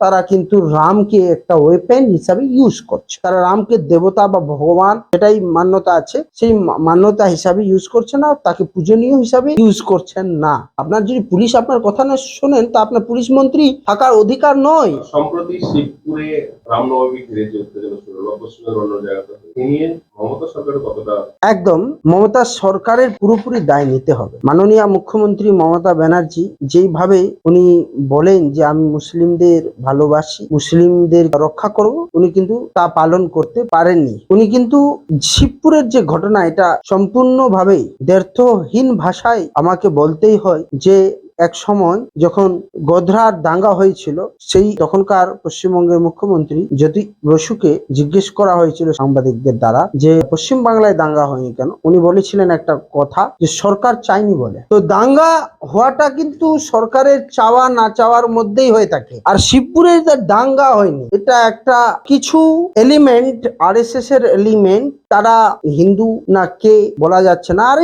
তারা কিন্তু রামকে একটা ওয়েপেন হিসাবে ইউজ করছে। তারা রামকে দেবতা বা ভগবান এটাই মান্যতা আছে সেই মান্যতা হিসাবে ইউজ করছে না তাকে পূজনীয় হিসাবে ইউজ করছেন না। আপনার যদি পুলিশ আপনার কথা না শোনেন তা আপনার পুলিশ মন্ত্রী থাকার অধিকার নয়। সম্প্রতি শিবপুরে রামনবমী ঘিরে যে উত্তেজনা শুরু অন্য জায়গাতে নিয়ে মমতা সরকারের কতটা একদম মমতা সরকারের পুরোপুরি দায় নিতে হবে। মাননীয় মুখ্যমন্ত্রী মমতা ব্যানার্জি যেইভাবে উনি বলেন যে আমি মুসলিমদের ভালোবাসি, মুসলিমদের রক্ষা করব। উনি কিন্তু তা পালন করতে পারেননি। উনি কিন্তু শিবপুরের যে ঘটনা, এটা সম্পূর্ণভাবে দ্ব্যর্থহীন ভাষায় আমাকে বলতেই হয় যে এক সময় যখন গোধরার দাঙ্গা হয়েছিল, সেই তখনকার পশ্চিমবঙ্গের মুখ্যমন্ত্রী জ্যোতি বসুকে জিজ্ঞেস করা হয়েছিল সাংবাদিকদের দ্বারা যে, পশ্চিম বাংলায় দাঙ্গা হয়নি কেন? উনি বলেছিলেন একটা কথা যে, সরকার চাইনি বলে। তো দাঙ্গা হওয়াটা কিন্তু সরকারের চাওয়া না চাওয়ার মধ্যেই হয়ে থাকে। আর শিবপুরে যে দাঙ্গা হয়নি, এটা একটা কিছু এলিমেন্ট আর এর এলিমেন্ট তারা হিন্দু না কে বলা যাচ্ছে না আর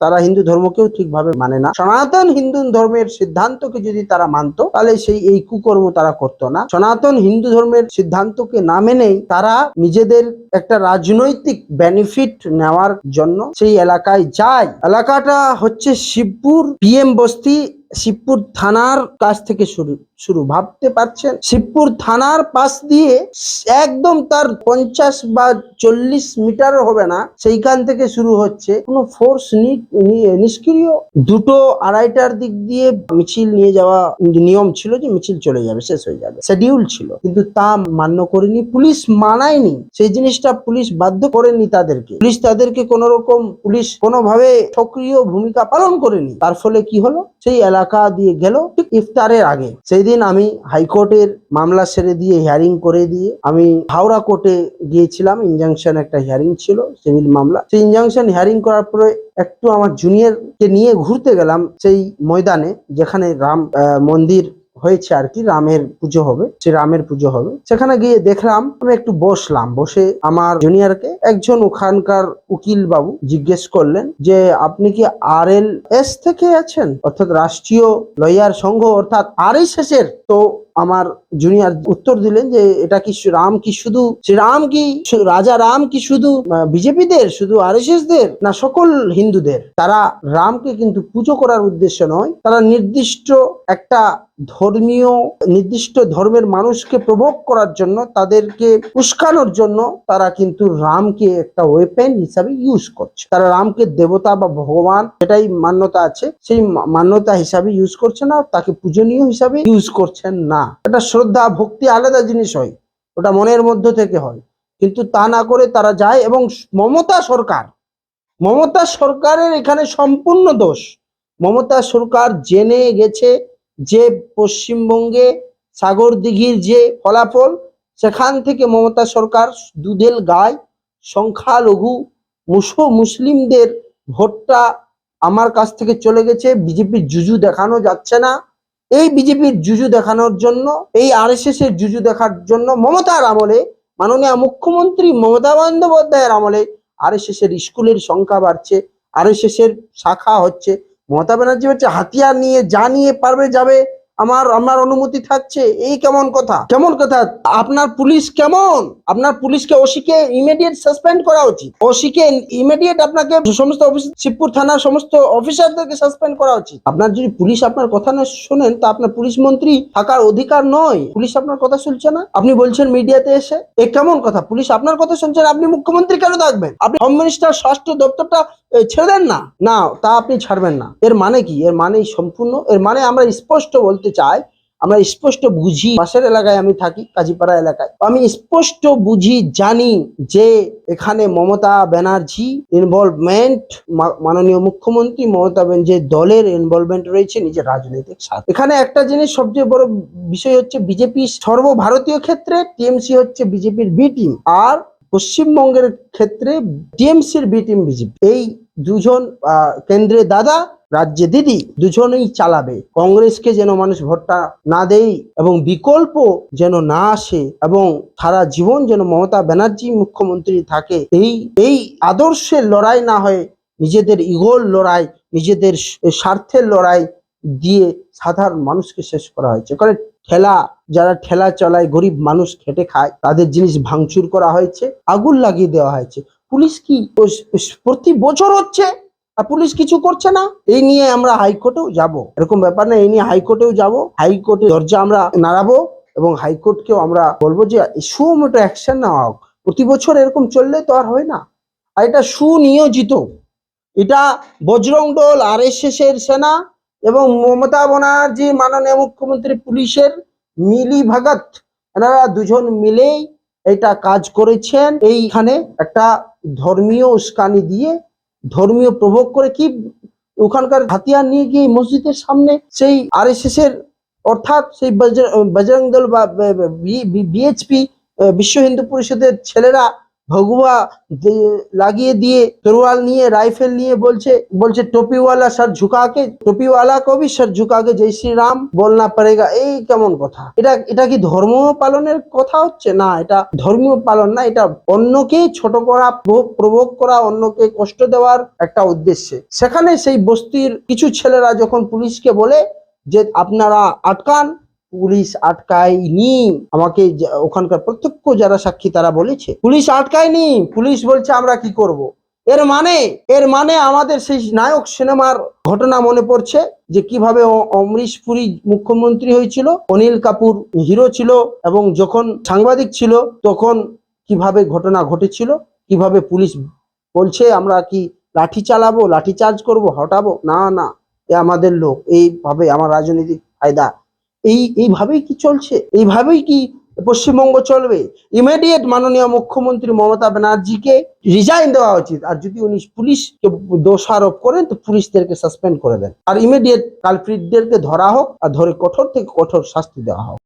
তারা হিন্দু ধর্মকেও ঠিকভাবে মানে না। সনাতন হিন্দু ধর্মের সিদ্ধান্তকে যদি তারা মানত, তাহলে সেই এই কুকর্ম তারা করতো না। সনাতন হিন্দু ধর্মের সিদ্ধান্তকে না মেনেই তারা নিজেদের একটা রাজনৈতিক বেনিফিট নেওয়ার জন্য সেই এলাকায় যায়। এলাকাটা হচ্ছে শিবপুর, পিএম বস্তি, শিবপুর থানার কাছ থেকে শুরু। শুরু। ভাবতে পারছেন? শিবপুর থানার পাশ দিয়ে একদম তার পঞ্চাশ বা চল্লিশ মিটার হবে না, সেইখান থেকে শুরু হচ্ছে। কোনো ফোর্স নিষ্ক্রিয়? দুটো আড়াইটার দিক দিয়ে মিছিল নিয়ে যাওয়া নিয়ম ছিল যে মিছিল চলে যাবে, শেষ হয়ে যাবে। শিডিউল ছিল, কিন্তু তা মান্য করেনি। পুলিশ মানায়নি। সেই জিনিসটা পুলিশ বাধ্য করেনি তাদেরকে। পুলিশ তাদেরকে কোন রকম পুলিশ কোনোভাবে সক্রিয় ভূমিকা পালন করেনি। তার ফলে কি হলো? সেই এলাকা দিয়ে গেল ঠিক ইফতারের আগে। সেই দিন আমি হাইকোর্টের মামলা সেরে দিয়ে হিয়ারিং করে দিয়ে আমি হাওড়া কোর্টে গিয়েছিলাম। ইনজাংশন একটা হিয়ারিং ছিল সিভিল মামলা। সেই ইনজাংশন হিয়ারিং করার পরে একটু আমার জুনিয়রকে নিয়ে ঘুরতে গেলাম সেই ময়দানে, যেখানে রাম মন্দির হয়েছে আর কি, রামের পুজো হবে সে রামের পুজো হবে। সেখানে গিয়ে দেখলাম, আমি একটু বসলাম, বসে আমার জুনিয়রকে একজন ওখানকার উকিল বাবু জিজ্ঞেস করলেন যে, আপনি কি আর এল এস থেকে আছেন? অর্থাৎ রাষ্ট্রীয় লয়ার সংঘ, অর্থাৎ আর এস এস এর? তো আমার জুনিয়র উত্তর দিলেন যে, এটা কি রাম কি শুধু, শ্রী রাম কি রাজা রাম কি শুধু বিজেপিদের, শুধু আর দের, না সকল হিন্দুদের? তারা রামকে কিন্তু পুজো করার উদ্দেশ্য নয়, তারা নির্দিষ্ট একটা ধর্মীয়, নির্দিষ্ট ধর্মের মানুষকে প্রভোগ করার জন্য, তাদেরকে উস্কানোর জন্য তারা কিন্তু রামকে একটা ওয়েপেন হিসাবে ইউজ করছে। তারা রামকে দেবতা বা ভগবান এটাই মান্যতা আছে, সেই মান্যতা হিসাবে ইউজ করছে না, তাকে পূজনীয় হিসাবে ইউজ করছেন না। এটা শ্রদ্ধা, ভক্তি আলাদা জিনিস হয়, ওটা মনের মধ্য থেকে হয়। কিন্তু তা না করে তারা যায় এবং মমতা সরকার, মমতা সরকারের এখানে সম্পূর্ণ দোষ। মমতা সরকার জেনে গেছে যে পশ্চিমবঙ্গে সাগর দিঘির যে ফলাফল, সেখান থেকে মমতা সরকার দুধেল গায়, সংখ্যালঘু, মুসো মুসলিমদের ভোটটা আমার কাছ থেকে চলে গেছে, বিজেপির জুজু দেখানো যাচ্ছে না। এই বিজেপির জুজু দেখানোর জন্য, এই আরএসএস এর জুজু দেখার জন্য মমতার আমলে, মাননীয় মুখ্যমন্ত্রী মমতা বন্দ্যোপাধ্যায়ের আমলে আরএসএস এর স্কুলের সংখ্যা বাড়ছে আরএসএস এর শাখা হচ্ছে, মমতা ব্যানার্জি হচ্ছে হাতিয়ার নিয়ে যা নিয়ে পারবে যাবে। আমার আমার অনুমতি থাকছে, এই কেমন কথা? কেমন কথা? আপনার পুলিশ কেমন? আপনার পুলিশকে ওসিকে ইমিডিয়েট সাসপেন্ড করা উচিত। ওসিকে ইমিডিয়েট আপনাকে সমস্ত অফিস শিবপুর থানার সমস্ত অফিসারদেরকে সাসপেন্ড করা উচিত। আপনার যদি পুলিশ আপনার কথা না শোনেন, তা আপনার পুলিশ মন্ত্রী থাকার অধিকার নয়। পুলিশ আপনার কথা শুনছে না? আপনি বলছেন মিডিয়াতে এসে, এ কেমন কথা? পুলিশ আপনার কথা শুনছে না? আপনি মুখ্যমন্ত্রী কেন থাকবেন? আপনি হোম মিনিস্টার স্বরাষ্ট্র দপ্তরটা ছেড়ে দেন না? না, তা আপনি ছাড়বেন না। এর মানে কি? এর মানে সম্পূর্ণ, এর মানে আমরা স্পষ্ট বলতে চাই, আমরা স্পষ্ট বুঝি। পাশের এলাকায় আমি থাকি, কাজীপাড়া এলাকায়। আমি স্পষ্ট বুঝি, জানি যে এখানে মমতা ব্যানার্জি ইনভলভমেন্ট মাননীয় মুখ্যমন্ত্রী মমতা ব্যানার্জি দলের ইনভলভমেন্ট রয়েছে নিজের রাজনৈতিক স্বার্থ। এখানে একটা জিনিস সবচেয়ে বড় বিষয় হচ্ছে বিজেপি সর্বভারতীয় ক্ষেত্রে, টিএমসি হচ্ছে বিজেপির বি টিম আর পশ্চিমবঙ্গের ক্ষেত্রে টিএমসির বি টিম বিজেপি। এই দুজন কেন্দ্রে দাদা রাজ্যে দিদি দুজনেই চালাবে। কংগ্রেসকে যেন মানুষ ভোটটা না দেই এবং বিকল্প যেন না আসে এবং সারা জীবন যেন মমতা ব্যানার্জি মুখ্যমন্ত্রী থাকে, এই এই আদর্শের লড়াই না হয়ে নিজেদের ইগোর লড়াই, নিজেদের স্বার্থের লড়াই দিয়ে সাধারণ মানুষকে শেষ করা হয়েছে। কারণ ঠেলা, যারা ঠেলা চলায় গরিব মানুষ খেটে খায়, তাদের জিনিস ভাঙচুর করা হয়েছে, আগুন লাগিয়ে দেওয়া হয়েছে। পুলিশ কি প্রতি বছর হচ্ছে? আর পুলিশ কিছু করছে না। এই নিয়ে আমরা হাইকোর্টেও যাব। এরকম ব্যাপার না, এই নিয়ে হাইকোর্টেও যাব। হাইকোর্টে দরজা আমরা নাড়াবো এবং হাইকোর্টকেও আমরা বলব যে সুমোটো অ্যাকশন নেওয়া হোক। প্রতি বছর এরকম চললে তো আর হয় না। আর এটা সুনিয়োজিত। এটা বজরং দল আর এর সেনা এবং মমতা ব্যানার্জি মাননীয় মুখ্যমন্ত্রী পুলিশের মিলি ভাগাত। এনারা দুজন মিলেই এটা কাজ করেছেন। এইখানে একটা ধর্মীয় উস্কানি দিয়ে ধর্মীয় প্রভোগ করে কি ওখানকার হাতিয়ার নিয়ে গিয়ে মসজিদের সামনে সেই আর এর অর্থাৎ সেই বজ- বজরং দল বা বিএচপি বিশ্ব হিন্দু পরিষদের ছেলেরা ভগুয়া লাগিয়ে দিয়ে তরোয়াল নিয়ে, রাইফেল নিয়ে বলছে বলছে, টপিওয়ালা সর ঝুকাকে, টপিওয়ালা কবি সর ঝুকাকে জয় শ্রী রাম বলনা পড়েগা এই কেমন কথা? এটা এটা কি ধর্ম পালনের কথা হচ্ছে? না, এটা ধর্মীয় পালন না, এটা অন্যকে ছোট করা প্রভোগ করা, অন্যকে কষ্ট দেওয়ার একটা উদ্দেশ্যে। সেখানে সেই বস্তির কিছু ছেলেরা যখন পুলিশকে বলে যে, আপনারা আটকান পুলিশ আটকায়নি। আমাকে ওখানকার প্রত্যক্ষ যারা সাক্ষী তারা বলেছে, পুলিশ আটকায়নি, পুলিশ বলছে আমরা কি করব। এর মানে এর মানে আমাদের সেই নায়ক সিনেমার ঘটনা মনে পড়ছে যে কীভাবে অমরিশ পুরী মুখ্যমন্ত্রী হয়েছিল, অনিল কাপুর হিরো ছিল এবং যখন সাংবাদিক ছিল, তখন কীভাবে ঘটনা ঘটেছিল, কীভাবে পুলিশ বলছে আমরা কি লাঠি চালাবো, লাঠি চার্জ করব, হটাবো? না না, এ আমাদের লোক, এইভাবে আমার রাজনৈতিক ফায়দা। এই, এইভাবেই কি চলছে? এইভাবেই কি পশ্চিমবঙ্গ চলবে? ইমিডিয়েট মাননীয় মুখ্যমন্ত্রী মমতা ব্যানার্জিকে রিজাইন দেওয়া উচিত। আর যদি উনি পুলিশকে দোষারোপ করেন, তো পুলিশদেরকে সাসপেন্ড করে দেন। আর ইমিডিয়েট কালপ্রিটদেরকে ধরা হোক, আর ধরে কঠোর থেকে কঠোর শাস্তি দেওয়া হোক।